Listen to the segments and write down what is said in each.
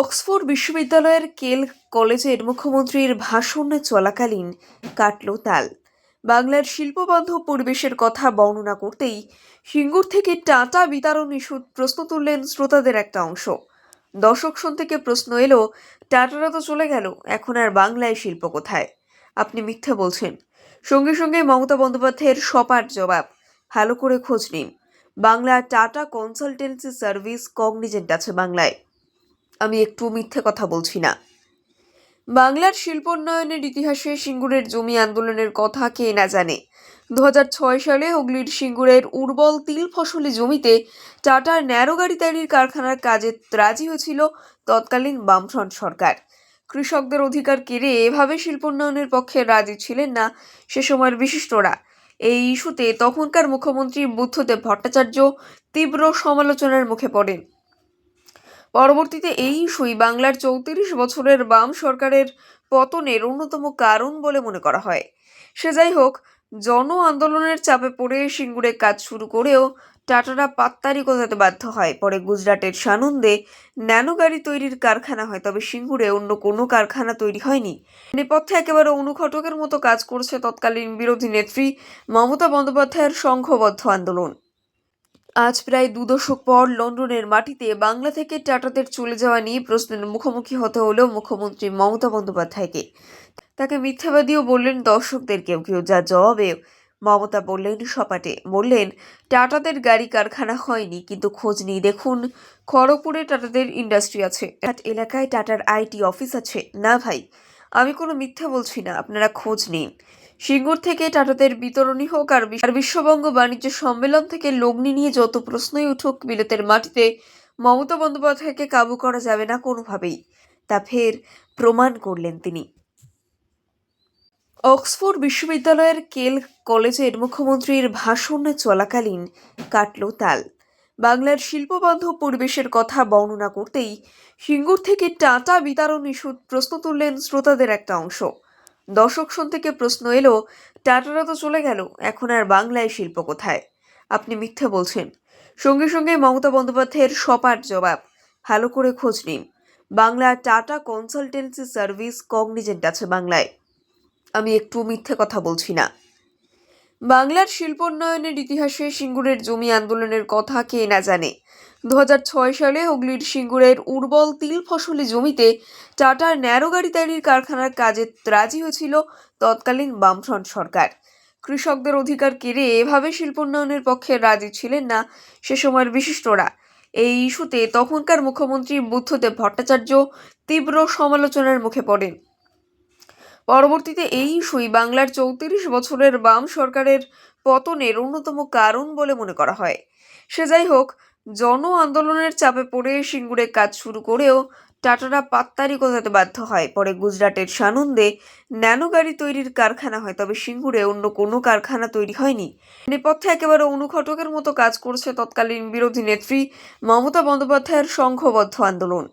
Oxford বিশ্ববিদ্যালয়ের কেল কলেজের মুখ্যমন্ত্রীর ভাষণ চলাকালীন কাটল তাল। বাংলার শিল্পবান্ধব পরিবেশের কথা বর্ণনা করতেই সিঙ্গুর থেকে টাটা বিতরণ ইস্যুর প্রশ্ন তুললেন শ্রোতাদের একটা অংশ। দর্শক শুন থেকে প্রশ্ন এলো, টাটারা তো চলে গেল, এখন আর বাংলায় শিল্প কোথায়? আপনি মিথ্যা বলছেন। সঙ্গে সঙ্গে মমতা বন্দ্যোপাধ্যায়ের সপাট জবাব, ভালো করে খোঁজ নিন। Bangla Tata consultancy service Cognizant আছে বাংলায়। আমি একটু মিথ্যে কথা বলছি না। বাংলার শিল্পোন্নয়নের ইতিহাসে সিঙ্গুরের জমি আন্দোলনের কথা কে না জানে। দু হাজার ছয় সালে হুগলির সিঙ্গুরের উর্বল তিল ফসলি জমিতে টাটার ন্যারো গাড়ি তৈরির কারখানার কাজে রাজি হয়েছিল তৎকালীন বামফ্রন্ট সরকার। কৃষকদের অধিকার কেড়ে এভাবে শিল্পোন্নয়নের পক্ষে রাজি ছিলেন না সে সময়ের বিশিষ্টরা। এই ইস্যুতে তখনকার মুখ্যমন্ত্রী বুদ্ধদেব ভট্টাচার্য তীব্র সমালোচনার মুখে পড়েন। পরবর্তীতে এই ইস্যুই বাংলার চৌত্রিশ বছরের বাম সরকারের পতনের অন্যতম কারণ বলে মনে করা হয়। সে যাই হোক, জন আন্দোলনের চাপে পড়ে সিঙ্গুরে কাজ শুরু করেও টাটারা পাত্তারি গোজাতে বাধ্য হয়। পরে গুজরাটের সানন্দে ন্যানো গাড়ি তৈরির কারখানা হয়, তবে সিঙ্গুরে অন্য কোনো কারখানা তৈরি হয়নি। নেপথ্যে একেবারে অনুঘটকের মতো কাজ করছে তৎকালীন বিরোধী নেত্রী মমতা বন্দ্যোপাধ্যায়ের সংঘবদ্ধ আন্দোলন। আজ প্রায় দু দশক পর লন্ডনের মাটিতে বাংলা থেকে টাটাদের চলে যাওয়া নিয়ে প্রশ্নের মুখোমুখি হতে হলেও মুখ্যমন্ত্রী মমতা বন্দ্যোপাধ্যায়কে। তাকে মিথ্যাবাদীও বললেন দর্শকদের কেউ কেউ যা জবাবে মমতা বললেন সপাটে। বললেন, টাটাদের গাড়ি কারখানা হয়নি, কিন্তু খোঁজ নিই দেখুন, খড়গপুরে টাটাদের ইন্ডাস্ট্রি আছে। এলাকায় টাটার আইটি অফিস আছে। না ভাই আমি কোনো মিথ্যা বলছি না, আপনারা খোঁজ নিন। সিঙ্গুর থেকে টাটাদের বিতরণী হোক আর বিশ্ববঙ্গ বাণিজ্য সম্মেলন থেকে লগ্নি নিয়ে যত প্রশ্নই উঠুক, বিলেতের মাটিতে মমতা বন্দ্যোপাধ্যায়কে কাবু করা যাবে না কোনোভাবেই। তা ফের প্রমাণ করলেন তিনি। অক্সফোর্ড বিশ্ববিদ্যালয়ের কেল কলেজের মুখ্যমন্ত্রীর ভাষণ চলাকালীন কাটল তাল। বাংলার শিল্পবান্ধব পরিবেশের কথা বর্ণনা করতেই সিঙ্গুর থেকে টাটা বিতরণ ইস্যুর প্রশ্ন তুললেন শ্রোতাদের একটা অংশ। দর্শক শুন থেকে প্রশ্ন এলো টাটারা তো চলে গেল, এখন আর বাংলায় শিল্প কোথায়? আপনি মিথ্যে বলছেন। সঙ্গে সঙ্গে মমতা বন্দ্যোপাধ্যায়ের সপাট জবাব, ভালো করে খোঁজ নিন। Bangla Tata consultancy service Cognizant আছে বাংলায়। আমি একটু মিথ্যে কথা বলছি না। বাংলার শিল্পোন্নয়নের ইতিহাসে সিঙ্গুরের জমি আন্দোলনের কথা কে না জানে। দু হাজার ছয় সালে হুগলির সিঙ্গুরের উর্বল তিল ফসলি জমিতে টাটার ন্যারো গাড়ি তৈরির কারখানার কাজে রাজি হয়েছিল তৎকালীন বামফ্রন্ট সরকার। কৃষকদের অধিকার কেড়ে এভাবে শিল্পোন্নয়নের পক্ষে রাজি ছিলেন না সে সময়ের বিশিষ্টরা। এই ইস্যুতে তখনকার মুখ্যমন্ত্রী বুদ্ধদেব ভট্টাচার্য তীব্র সমালোচনার মুখে পড়েন। পরবর্তীতে এই ইস্যুই বাংলার চৌত্রিশ বছরের বাম সরকারের পতনের অন্যতম কারণ বলে মনে করা হয়। সে যাই হোক, জন আন্দোলনের চাপে পড়ে সিঙ্গুরে কাজ শুরু করেও টাটারা পাত্তারি গোজাতে বাধ্য হয়। পরে গুজরাটের সানন্দে ন্যানো গাড়ি তৈরির কারখানা হয়, তবে সিঙ্গুরে অন্য কোনো কারখানা তৈরি হয়নি। নেপথ্যে একেবারে অনুঘটকের মতো কাজ করছে তৎকালীন বিরোধী নেত্রী মমতা বন্দ্যোপাধ্যায়ের সংঘবদ্ধ আন্দোলন।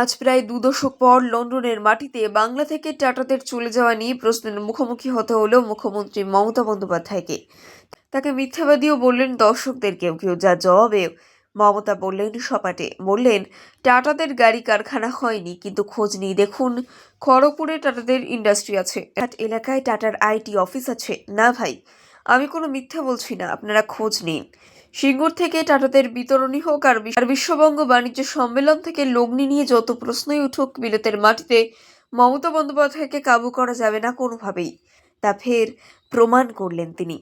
আজ প্রায় দু দশক পর লন্ডনের মাটিতে বাংলা থেকে টাটাদের চলে যাওয়া নিয়ে প্রশ্নের মুখোমুখি হতে হলেও মুখ্যমন্ত্রী মমতা বন্দ্যোপাধ্যায়কে। তাকে মিথ্যাবাদীও বললেন দর্শকদের কেউ কেউ যা জবাবে মমতা বললেন, সপাটে বললেন, টাটাদের গাড়ি কারখানা হয়নি, কিন্তু খোঁজ নিই দেখুন, খড়গপুরে টাটাদের ইন্ডাস্ট্রি আছে। এলাকায় টাটার আইটি অফিস আছে। না ভাই আমি কোনো মিথ্যা বলছি না, আপনারা খোঁজ নিন। সিঙ্গুর থেকে টাটাদের বিতরণী হোক আর বিশ্ববঙ্গ বাণিজ্য সম্মেলন থেকে লগ্নি নিয়ে যত প্রশ্নই উঠুক, বিলেতের মাটিতে মমতা বন্দ্যোপাধ্যায়কে কাবু করা যাবে না কোনোভাবেই। তা ফের প্রমাণ করলেন তিনি।